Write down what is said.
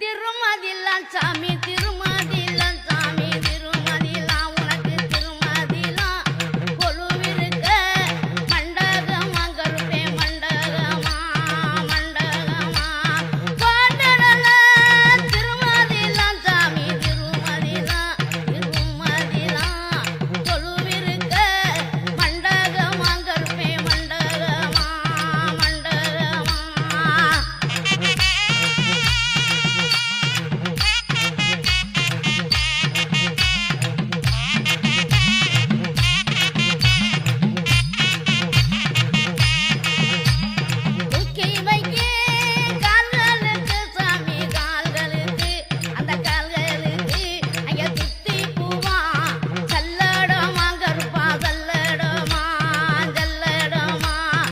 திருமதிலாம் சாமி திருமதி